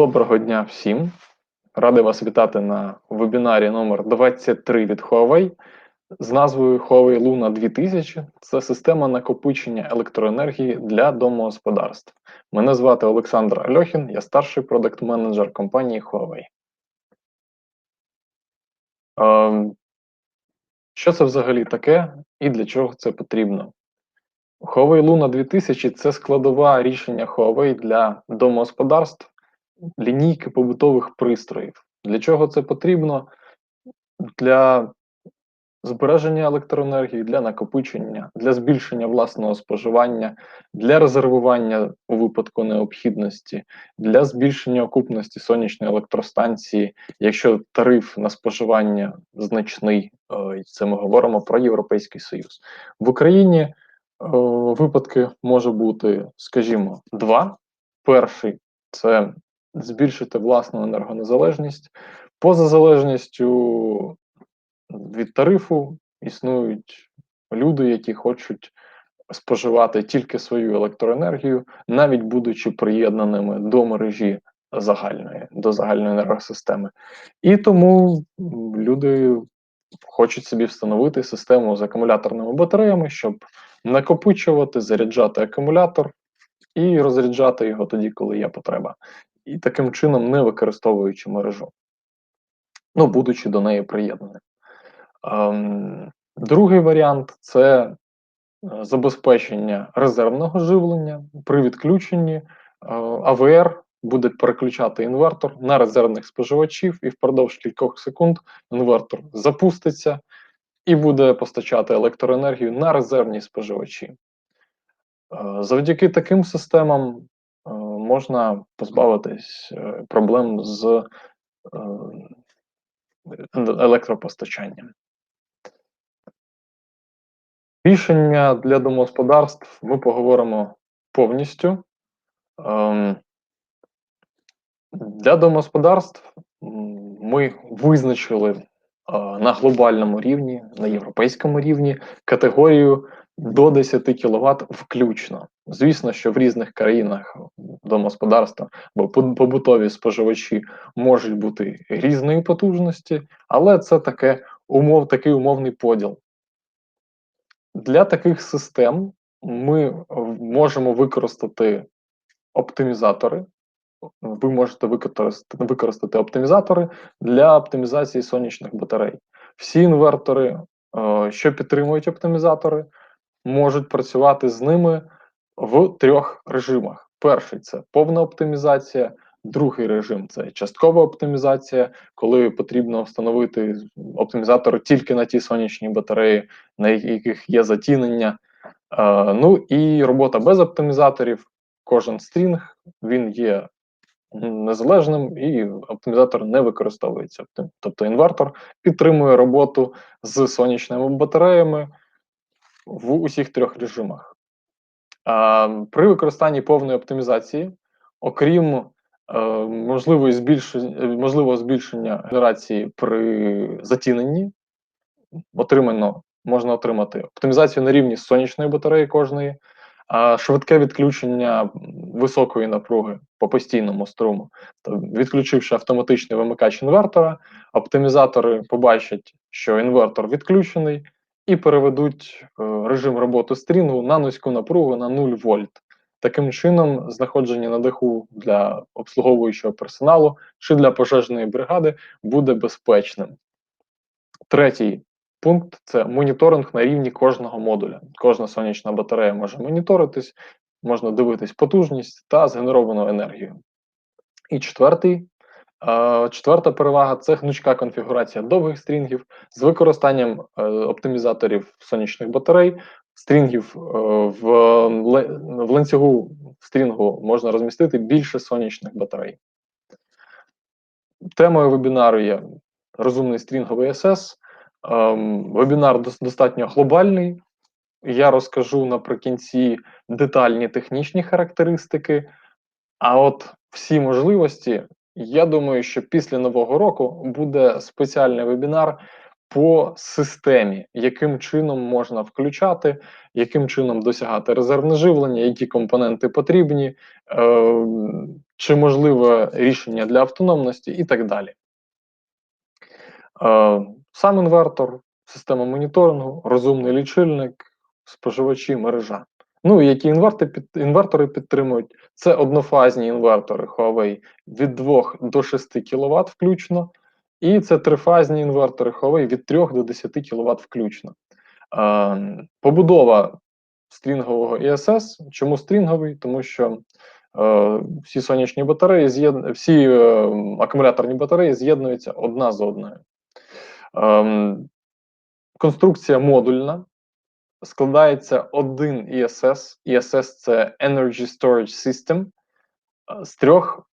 Доброго дня всім. Радий вас вітати на вебінарі номер 23 від Huawei з назвою Huawei Luna 2000. Це система накопичення електроенергії для домогосподарств. Мене звати Олександр Альохін, я старший продакт-менеджер компанії Huawei. Ем, Що це взагалі таке і для чого це потрібно? Huawei Luna 2000 це складова рішення Huawei для домогосподарств лінійки побутових пристроїв. Для чого це потрібно? Для збереження електроенергії, для накопичення, для збільшення власного споживання, для резервування у випадку необхідності, для збільшення окупності сонячної електростанції, якщо тариф на споживання значний, е, це ми говоримо про Європейський Союз. В Україні е, випадки може бути, скажімо, два. Перший це збільшити власну енергонезалежність. Поза залежністю від тарифу існують люди, які хочуть споживати тільки свою електроенергію, навіть будучи приєднаними до мережі загальної, до загальної енергосистеми. І тому люди хочуть собі встановити систему з акумуляторними батареями, щоб накопичувати, заряджати акумулятор і розряджати його тоді, коли є потреба і таким чином не використовуючи мережу, ну, будучи до неї приєднаним. Ем, Другий варіант це е, забезпечення резервного живлення при відключенні е, АВР буде переключати інвертор на резервних споживачів, і впродовж кількох секунд інвертор запуститься і буде постачати електроенергію на резервні споживачі. Е, завдяки таким системам можна позбавитись е, проблем з е, електропостачанням. Рішення для домогосподарств ми поговоримо повністю. Ем, для домогосподарств ми визначили на глобальному рівні, на європейському рівні категорію до 10 кВт включно. Звісно, що в різних країнах домогосподарства або побутові споживачі можуть бути різної потужності, але це таке умов, такий умовний поділ. Для таких систем ми можемо використати оптимізатори. Ви можете використати використати оптимізатори для оптимізації сонячних батарей. Всі інвертори, е, що підтримують оптимізатори, можуть працювати з ними в трьох режимах: перший це повна оптимізація, другий режим це часткова оптимізація, коли потрібно встановити оптимізатор тільки на ті сонячні батареї, на яких є затінення. Е, ну і робота без оптимізаторів. Кожен стрінг він є незалежним і оптимізатор не використовується. Тобто інвертор підтримує роботу з сонячними батареями в усіх трьох режимах. При використанні повної оптимізації, окрім е, можливої збільшення, можливого збільшення генерації при затіненні, отримано, можна отримати оптимізацію на рівні сонячної батареї кожної, швидке відключення високої напруги по постійному струму. Відключивши автоматичний вимикач інвертора, оптимізатори побачать, що інвертор відключений і переведуть е, режим роботи стрінгу на низьку напругу на 0 вольт. Таким чином, знаходження на даху для обслуговуючого персоналу чи для пожежної бригади буде безпечним. Третій пункт це моніторинг на рівні кожного модуля. Кожна сонячна батарея може моніторитись, можна дивитись потужність та згенеровану енергію. І четвертий Четверта перевага це гнучка конфігурація довгих стрінгів з використанням е, оптимізаторів сонячних батарей, стрінгів е, в в ланцюгу стрінгу можна розмістити більше сонячних батарей. Темою вебінару є розумний стрінговий СС. Ем, вебінар достатньо глобальний. Я розкажу наприкінці детальні технічні характеристики, а от всі можливості я думаю, що після нового року буде спеціальний вебінар по системі, яким чином можна включати, яким чином досягати резервне живлення, які компоненти потрібні, е, чи можливе рішення для автономності і так далі. Е, Сам інвертор, система моніторингу, розумний лічильник, споживачі, мережа. Ну які інвертори, під, інвертори підтримують? Це однофазні інвертори Huawei від 2 до 6 кВт включно. І це трифазні інвертори Huawei від 3 до 10 кВт включно. Е, побудова стрінгового ISS. Чому стрінговий? Тому що е, всі сонячні батареї, всі е, акумуляторні батареї з'єднуються одна з одною. Е, конструкція модульна. Складається один ISS. ISS це Energy Storage System з трьох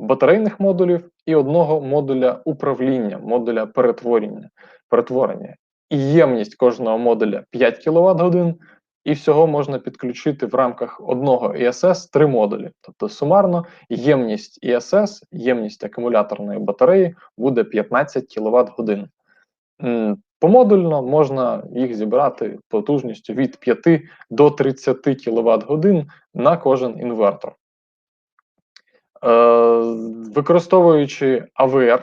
батарейних модулів і одного модуля управління, модуля перетворення. перетворення. І ємність кожного модуля 5 кВт годин, і всього можна підключити в рамках одного ISS три модулі. Тобто сумарно ємність ISS, ємність акумуляторної батареї буде 15 кВт годин. Помодульно можна їх зібрати потужністю від 5 до 30 кВт годин на кожен інвертор. Е, використовуючи AVR,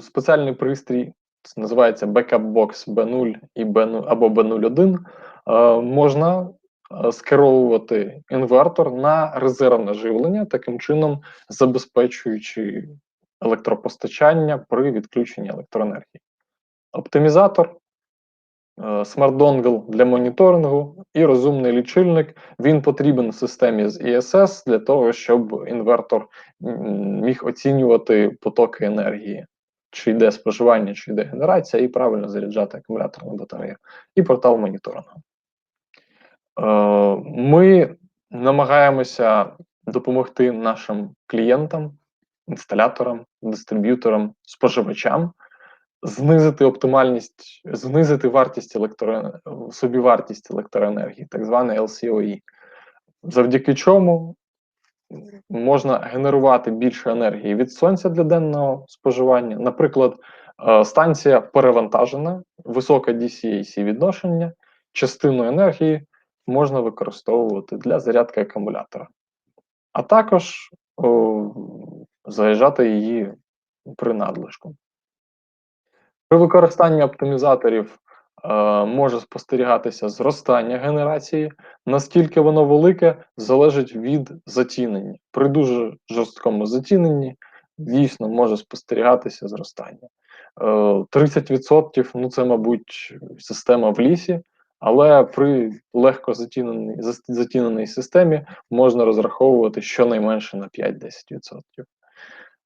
спеціальний пристрій, це називається Backup Box B0 і B0 або B01, е, можна е, скеровувати інвертор на резервне живлення, таким чином забезпечуючи електропостачання при відключенні електроенергії. Оптимізатор смарт-донгл для моніторингу і розумний лічильник. Він потрібен в системі з ISS для того, щоб інвертор міг оцінювати потоки енергії, чи йде споживання, чи йде генерація, і правильно заряджати акумуляторну батарею. І портал моніторингу. Е, ми намагаємося допомогти нашим клієнтам, інсталяторам, дистриб'юторам, споживачам знизити оптимальність, знизити вартість електро... собівартість електроенергії, так зване LCOE, завдяки чому можна генерувати більше енергії від сонця для денного споживання. Наприклад, е, станція перевантажена, високе DC-AC відношення, частину енергії можна використовувати для зарядки акумулятора, а також о, заряджати її при надлишку. При використанні оптимізаторів е, може спостерігатися зростання генерації, наскільки воно велике, залежить від затінення. При дуже жорсткому затіненні дійсно може спостерігатися зростання. Е, 30% ну це, мабуть, система в лісі, але при легко затіненій, затіненій системі можна розраховувати щонайменше на 5-10%.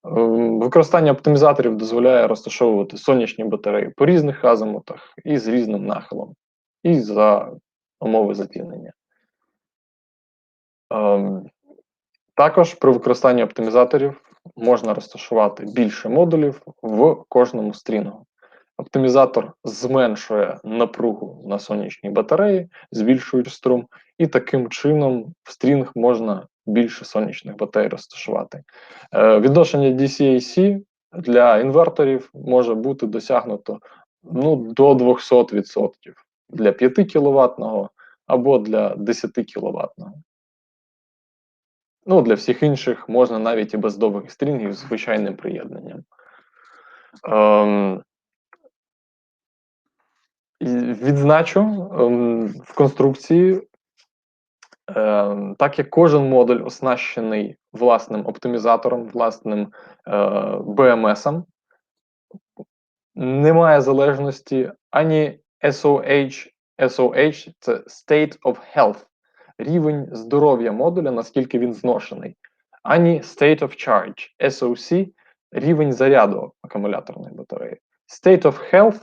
Ем, використання оптимізаторів дозволяє розташовувати сонячні батареї по різних азимутах і з різним нахилом, і за умови затінення. Ем, також при використанні оптимізаторів можна розташувати більше модулів в кожному стрінгу. Оптимізатор зменшує напругу на сонячній батареї, збільшує струм, і таким чином в стрінг можна більше сонячних батарей розташувати. Е, Відношення DC-AC для інверторів може бути досягнуто ну, до 200% для 5 кВт або для 10 кВт. Ну, Для всіх інших можна навіть і без довгих стрінгів з звичайним приєднанням. Ем, Відзначу ем, в конструкції так як кожен модуль оснащений власним оптимізатором, власним е, BMS, немає залежності ані SOH, SOH це State of Health, рівень здоров'я модуля, наскільки він зношений, ані State of Charge, SOC, рівень заряду акумуляторної батареї. State of Health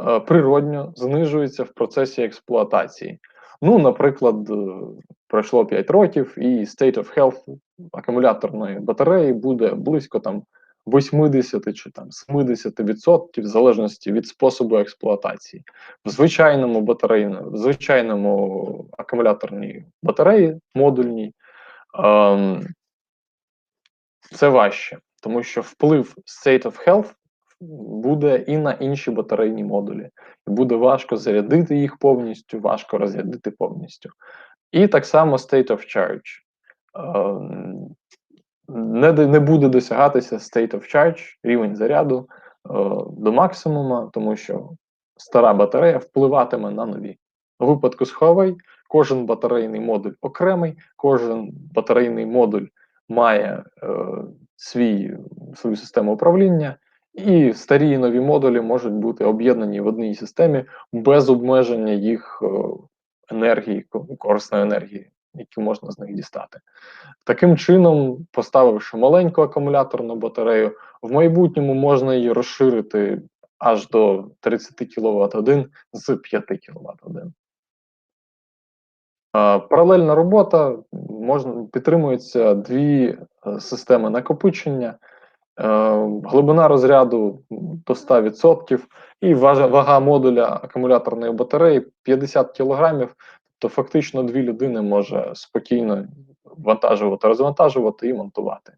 е, природньо знижується в процесі експлуатації. Ну, наприклад, е, пройшло 5 років, і state of health акумуляторної батареї буде близько там 80 чи там 70% в залежності від способу експлуатації. В звичайному батарейному, в звичайному акумуляторній батареї модульній ем, це важче, тому що вплив state of health буде і на інші батарейні модулі. Буде важко зарядити їх повністю, важко розрядити повністю. І так само state of charge. Е, не, не буде досягатися state of charge, рівень заряду е, до максимума, тому що стара батарея впливатиме на нові. У випадку з Huawei кожен батарейний модуль окремий, кожен батарейний модуль має е, свій, свою систему управління, і старі і нові модулі можуть бути об'єднані в одній системі без обмеження їх е, енергії, корисної енергії, які можна з них дістати. Таким чином, поставивши маленьку акумуляторну батарею, в майбутньому можна її розширити аж до 30 кВт годин з 5 кВт годин. Паралельна робота можна підтримуються дві е, системи накопичення, глибина розряду до 100% і вага модуля акумуляторної батареї 50 кг, тобто фактично дві людини може спокійно вантажувати, розвантажувати і монтувати.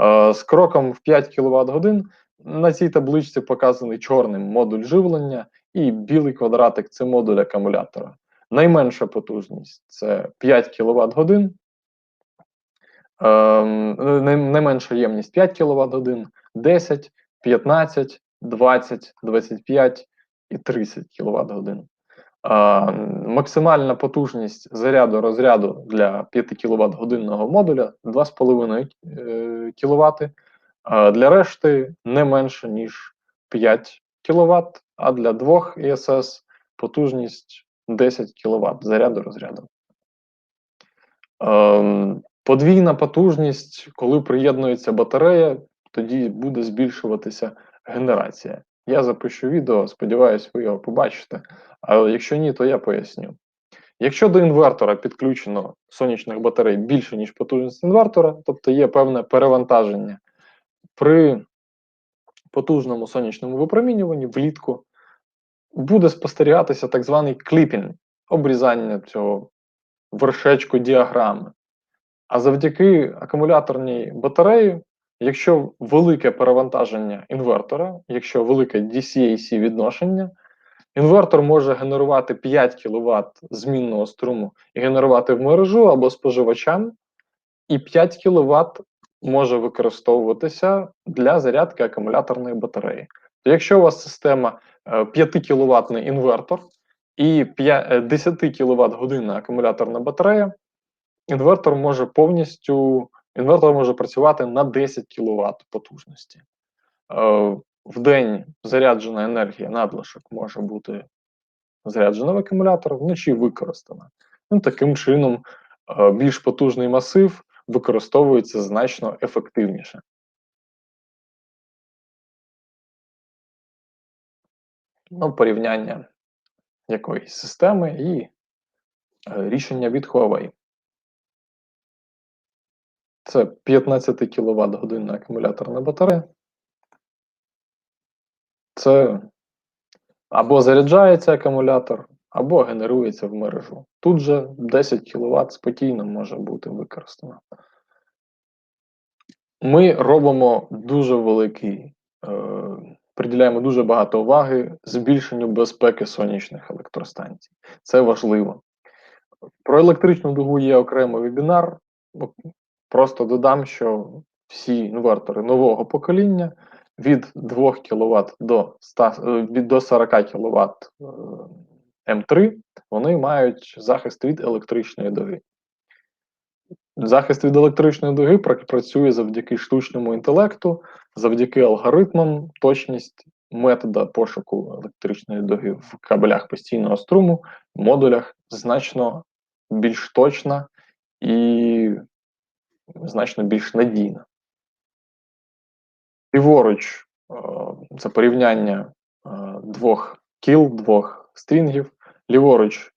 Е, з кроком в 5 кВт годин на цій табличці показаний чорним модуль живлення і білий квадратик це модуль акумулятора. Найменша потужність це 5 кВт годин. Ем, найменша ємність 5 кВт годин, 10, 15, 20, 25 і 30 кВт годин. Максимальна потужність заряду розряду для 5 кВт годинного модуля 2,5 кВт. Для решти не менше, ніж 5 кВт, а для двох ІСС потужність 10 кВт заряду розряду. Подвійна потужність, коли приєднується батарея, тоді буде збільшуватися генерація. Я запишу відео, сподіваюся, ви його побачите. Але якщо ні, то я поясню. Якщо до інвертора підключено сонячних батарей більше, ніж потужність інвертора, тобто є певне перевантаження при потужному сонячному випромінюванні влітку, буде спостерігатися так званий кліпінг, обрізання цього вершечку діаграми. А завдяки акумуляторній батареї, якщо велике перевантаження інвертора, якщо велике DCAC відношення, інвертор може генерувати 5 кВт змінного струму і генерувати в мережу або споживачам, і 5 кВт може використовуватися для зарядки акумуляторної батареї. То якщо у вас система 5 е, кВт інвертор і 10 кВт годинна акумуляторна батарея, інвертор може повністю інвертор може працювати на 10 кВт потужності. Е, в день заряджена енергія надлишок може бути заряджена в акумулятор, вночі використана. Ну, Таким чином, е, більш потужний масив використовується значно ефективніше. ну, порівняння якоїсь системи і е, рішення від Huawei. Це 15 кВт годинна акумуляторна батарея. Це або заряджається акумулятор, або генерується в мережу. Тут же 10 кВт спокійно може бути використано. Ми робимо дуже великий е, приділяємо дуже багато уваги збільшенню безпеки сонячних електростанцій. Це важливо. Про електричну дугу є окремий вебінар. Просто додам, що всі інвертори нового покоління від 2 кВт до 100, від до 40 кВт М3 вони мають захист від електричної дуги. Захист від електричної дуги працює завдяки штучному інтелекту, завдяки алгоритмам, точність метода пошуку електричної дуги в кабелях постійного струму, модулях значно більш точна і значно більш надійна. Ліворуч, це порівняння двох кіл, двох стрінгів, ліворуч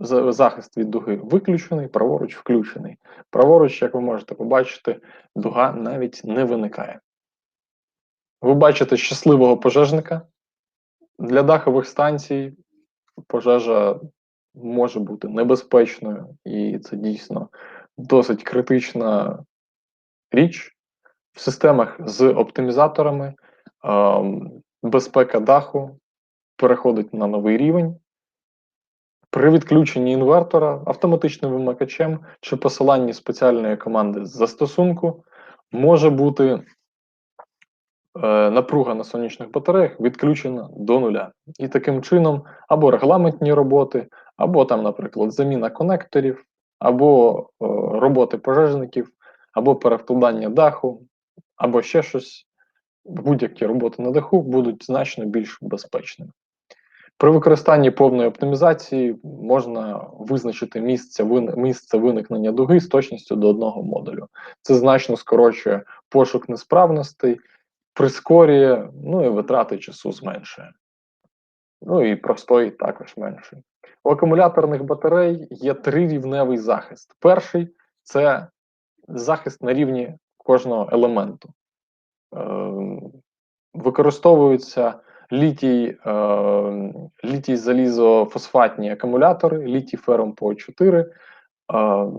захист від дуги виключений, праворуч включений. Праворуч, як ви можете побачити, дуга навіть не виникає. Ви бачите щасливого пожежника. Для дахових станцій пожежа може бути небезпечною, і це дійсно досить критична річ. В системах з оптимізаторами безпека даху переходить на новий рівень. При відключенні інвертора автоматичним вимикачем чи посиланні спеціальної команди з застосунку може бути е, напруга на сонячних батареях відключена до нуля. І таким чином або регламентні роботи, або там, наприклад, заміна конекторів, або е, роботи пожежників, або перевкладання даху, або ще щось. Будь-які роботи на даху будуть значно більш безпечними. При використанні повної оптимізації можна визначити місце місце виникнення дуги з точністю до одного модулю. Це значно скорочує пошук несправностей, прискорює, ну і витрати часу зменшує. Ну і простой також менший. У акумуляторних батарей є трирівневий захист. Перший це захист на рівні кожного елементу. Е, Використовуються літій, е, літій залізофосфатні акумулятори, літій фером по 4 е,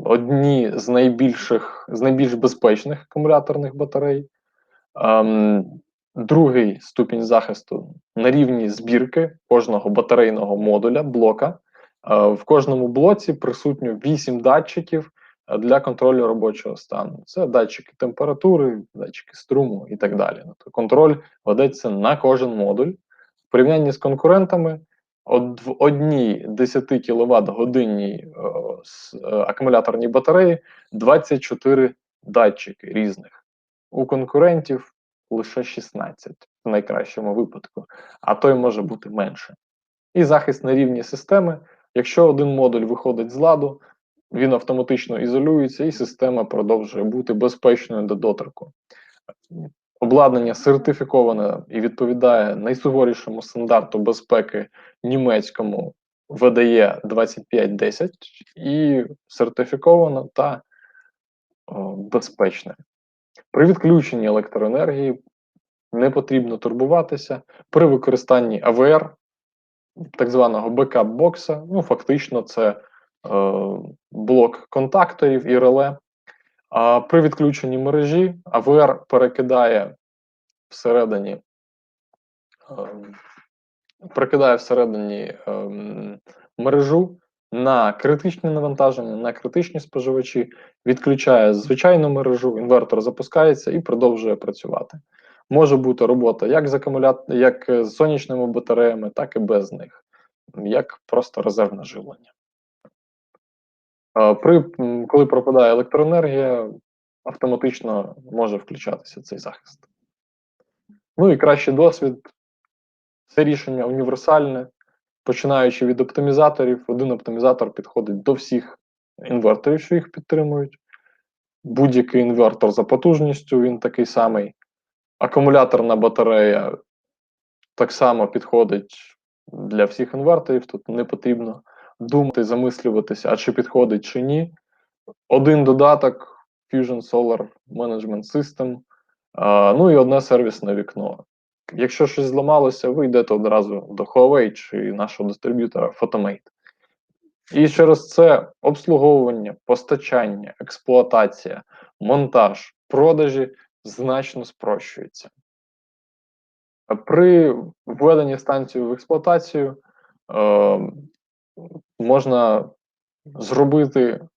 одні з найбільших, з найбільш безпечних акумуляторних батарей. Другий ступінь захисту на рівні збірки кожного батарейного модуля блока. Е, в кожному блоці присутньо 8 датчиків для контролю робочого стану. Це датчики температури, датчики струму і так далі. Тобто контроль ведеться на кожен модуль. В порівнянні з конкурентами, в одній 10 кВт годинній е, акумуляторній батареї 24 датчики різних. У конкурентів лише 16 в найкращому випадку, а той може бути менше. І захист на рівні системи. Якщо один модуль виходить з ладу, він автоматично ізолюється, і система продовжує бути безпечною до доторку. Обладнання сертифіковане і відповідає найсуворішому стандарту безпеки німецькому ВДЕ 2510 і сертифіковано та безпечне. При відключенні електроенергії не потрібно турбуватися. При використанні АВР, так званого бекап-бокса, ну фактично, це Е, блок контакторів і реле. А при відключенні мережі АВР перекидає всередині е, перекидає всередині е, мережу на критичні навантаження, на критичні споживачі, відключає звичайну мережу, інвертор запускається і продовжує працювати. Може бути робота як з акумулят... як з сонячними батареями, так і без них, як просто резервне живлення. При коли пропадає електроенергія, автоматично може включатися цей захист. Ну і кращий досвід це рішення універсальне, починаючи від оптимізаторів, один оптимізатор підходить до всіх інверторів, що їх підтримують. Будь-який інвертор за потужністю, він такий самий. Акумуляторна батарея так само підходить для всіх інверторів, тут не потрібно думати, замислюватися, а чи підходить чи ні. Один додаток Fusion Solar Management System, ну і одне сервісне вікно. Якщо щось зламалося, ви йдете одразу до Huawei чи нашого дистриб'ютора Photomate. І через це обслуговування, постачання, експлуатація, монтаж, продажі значно спрощується. При введенні станції в експлуатацію е, можна зробити е,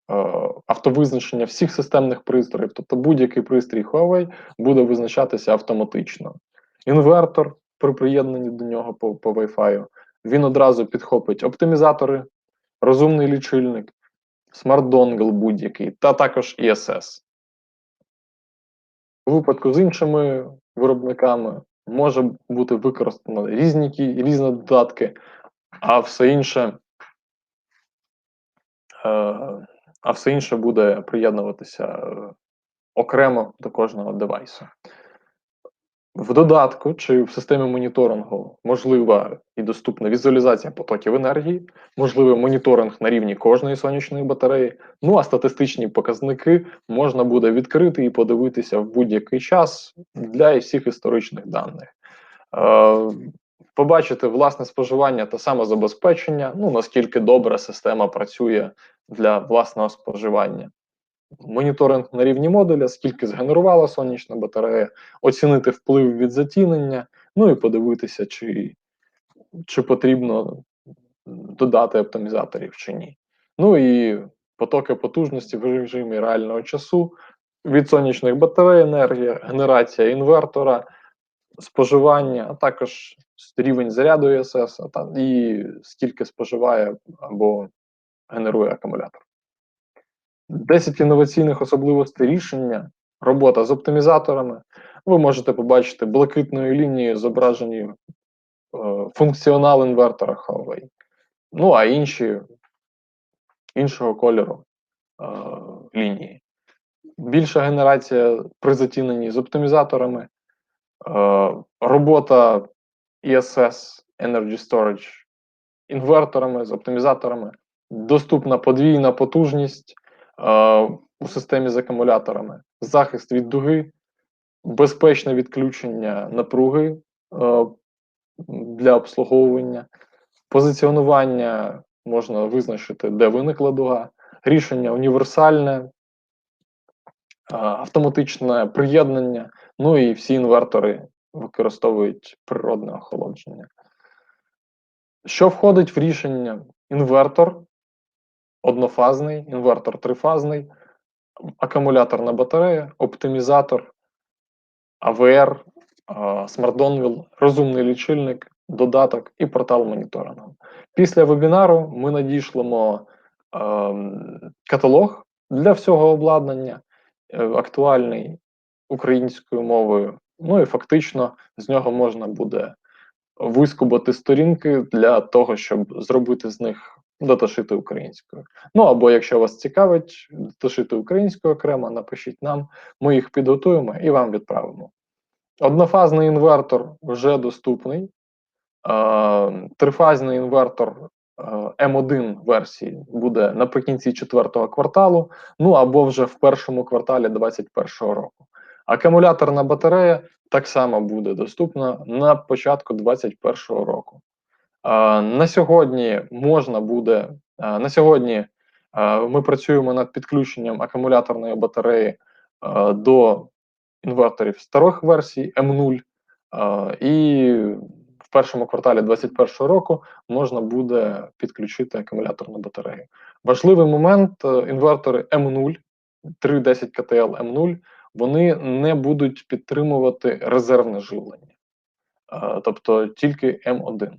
автовизначення всіх системних пристроїв, тобто будь-який пристрій Huawei буде визначатися автоматично. Інвертор при приєднанні до нього по, по Wi-Fi, він одразу підхопить оптимізатори, розумний лічильник, смарт-донгл будь-який, та також ESS. У випадку з іншими виробниками може бути використано різні різні додатки, а все інше Е, а все інше буде приєднуватися е, окремо до кожного девайсу. В додатку чи в системі моніторингу можлива і доступна візуалізація потоків енергії, можливий моніторинг на рівні кожної сонячної батареї. Ну а статистичні показники можна буде відкрити і подивитися в будь-який час для всіх історичних даних. Е, побачити власне споживання та самозабезпечення, ну наскільки добре система працює для власного споживання. Моніторинг на рівні модуля, скільки згенерувала сонячна батарея, оцінити вплив від затінення, ну і подивитися, чи, чи потрібно додати оптимізаторів чи ні. Ну і потоки потужності в режимі реального часу від сонячних батарей енергія, генерація інвертора, споживання, а також рівень заряду ЄСС, і скільки споживає або генерує акумулятор. 10 інноваційних особливостей рішення, робота з оптимізаторами. Ви можете побачити блакитною лінією зображені е, функціонал інвертора Huawei. Ну, а інші іншого кольору е, лінії. Більша генерація при затіненні з оптимізаторами, е, робота ESS Energy Storage інверторами з оптимізаторами, доступна подвійна потужність у системі з акумуляторами, захист від дуги, безпечне відключення напруги е, для обслуговування, позиціонування можна визначити, де виникла дуга, рішення універсальне, автоматичне приєднання, ну і всі інвертори використовують природне охолодження. Що входить в рішення? Інвертор однофазний, інвертор трифазний, акумуляторна батарея, оптимізатор, АВР, смарт-донвіл, розумний лічильник, додаток і портал моніторингу. Після вебінару ми надішлемо е, каталог для всього обладнання, е, актуальний українською мовою. Ну і фактично з нього можна буде вискубати сторінки для того, щоб зробити з них даташити українською. Ну або якщо вас цікавить, даташити українською окремо, напишіть нам, ми їх підготуємо і вам відправимо. Однофазний інвертор вже доступний. Трифазний інвертор е, М1 версії буде наприкінці четвертого кварталу, ну або вже в першому кварталі 2021 року. Акумуляторна батарея так само буде доступна на початку 2021 року. На сьогодні можна буде на сьогодні. Ми працюємо над підключенням акумуляторної батареї до інверторів старих версій М0, і в першому кварталі 2021 року можна буде підключити акумуляторну батарею. Важливий момент: е, інвертори М0, 310 КТЛ М0, вони не будуть підтримувати резервне живлення, тобто тільки М1.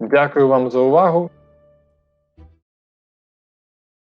Дякую вам за увагу.